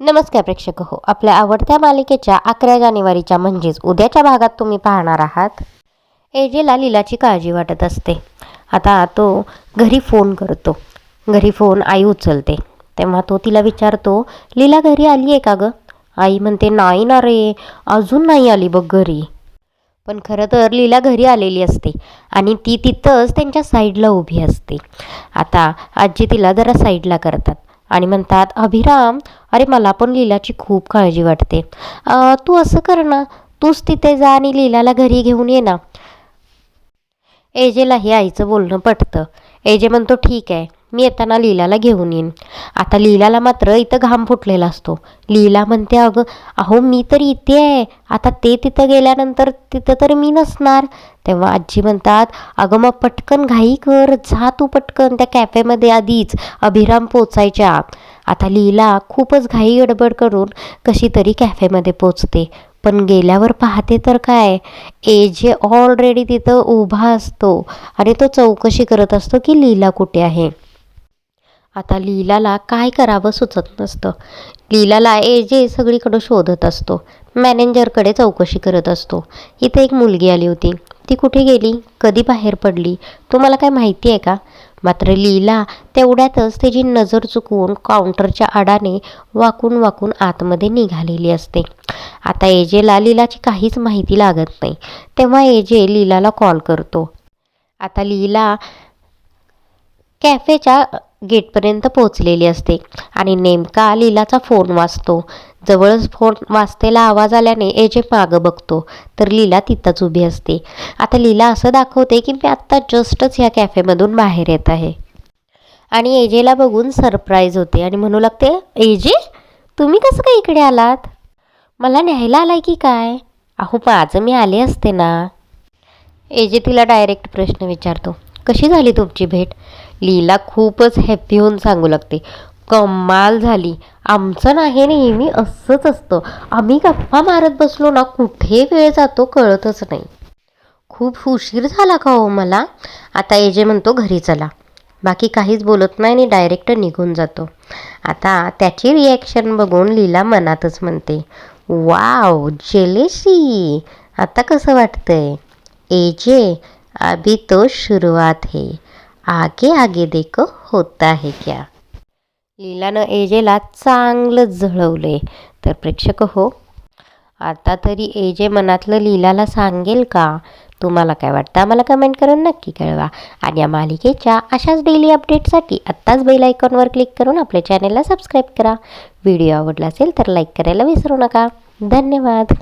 नमस्कार प्रेक्षक हो आपल्या आवडत्या मालिकेच्या अकरा जानेवारीच्या म्हणजेच उद्याच्या भागात तुम्ही पाहणार आहात. एजेला लीलाची काळजी वाटत असते. आता तो घरी फोन करतो. घरी फोन आई उचलते. तेव्हा तो तिला विचारतो लीला घरी आली आहे का गं? आई म्हणते नाही ना रे अजून नाही आली बघ घरी. पण खरं तर लीला घरी आलेली असते आणि ती तिथंच त्यांच्या साईडला उभी असते. आता आजी तिला जरा साईडला करतात. आणि म्हणतात अभिराम अरे मला पण लीलाची खूप काळजी वाटते. तू असं कर ना तूच तिथे जा आणि लीलाला घरी घेऊन ये ना. एजेलाही आईचं बोलणं पटतं. एजे म्हणतो ठीक आहे. मी येताना लीलाला घेऊन येईन. आता लीलाला मात्र इथं घाम फुटलेला असतो. लीला म्हणते अगं अहो मी तर इथे आहे. आता ते तिथं गेल्यानंतर तिथं तर मी नसणार. तेव्हा आजी म्हणतात अगं मग पटकन घाई कर. जा तू पटकन त्या कॅफेमध्ये आधीच अभिराम पोचायच्या. आत. आता लीला खूपच घाई गडबड करून कशी तरी कॅफेमध्ये पोचते. पण गेल्यावर पाहते तर काय? ए जे ऑलरेडी तिथं उभा असतो आणि तो चौकशी करत असतो की लीला कुठे आहे. आता लीलाला काय करावं सुचत नसतं. लीलाला एजे सगळीकडं शोधत असतो. मॅनेजरकडे चौकशी करत असतो. इथे एक मुलगी आली होती. ती कुठे गेली? कधी बाहेर पडली? तुम्हाला काय माहिती आहे का? मात्र लीला तेवढ्यातच त्याची नजर चुकवून काउंटरच्या आडाने वाकून वाकून आतमध्ये निघालेली असते. आता एजेला लीलाची काहीच माहिती लागत नाही. तेव्हा एजे लीलाला कॉल करतो. आता लीला कॅफेच्या गेटपर्यंत पोहोचलेली असते आणि नेमका लीलाचा फोन वाजतो. जवळच फोन वाजतेला आवाज आल्याने एजे मागं बघतो तर लीला तिथंच उभी असते. आता लीला असं दाखवते की मी आत्ता जस्टच ह्या कॅफेमधून बाहेर येत आहे. आणि एजेला बघून सरप्राईज होते आणि म्हणू लागते एजे तुम्ही कसं काय इकडे आलात? मला न्यायला आलाय की काय? अहो माझं मी आले असते ना. एजे तिला डायरेक्ट प्रश्न विचारतो. कशी झाली तुमची भेट? लीला खूपच हॅप्पी होऊन सांगू लागते. कमाल झाली. आमचं नाही नेहमी असंच असतं. आम्ही गप्पा मारत बसलो ना कुठे वेळ जातो कळतच नाही. खूप उशीर झाला का हो मला? आता एजे म्हणतो घरी चला. बाकी काहीच बोलत नाही आणि डायरेक्ट निघून जातो. आता त्याची रिॲक्शन बघून लीला मनातच म्हणते वाव जेलेशी आता कसं वाटतंय? एजे अभी तो शुरुआत है। आगे आगे देखो होता है क्या? लीलानं एजेला चांगलं झळवले तर प्रेक्षक हो. आता तरी एजे मनातलं लीलाला सांगेल का? तुम्हाला काय वाटतं? आम्हाला कमेंट करून नक्की कळवा. आणि या मालिकेच्या अशाच डेली अपडेटसाठी आत्ताच बेल आयकॉनवर क्लिक करून आपल्या चॅनेलला सबस्क्राईब करा. व्हिडिओ आवडला असेल तर लाईक करायला विसरू नका. धन्यवाद.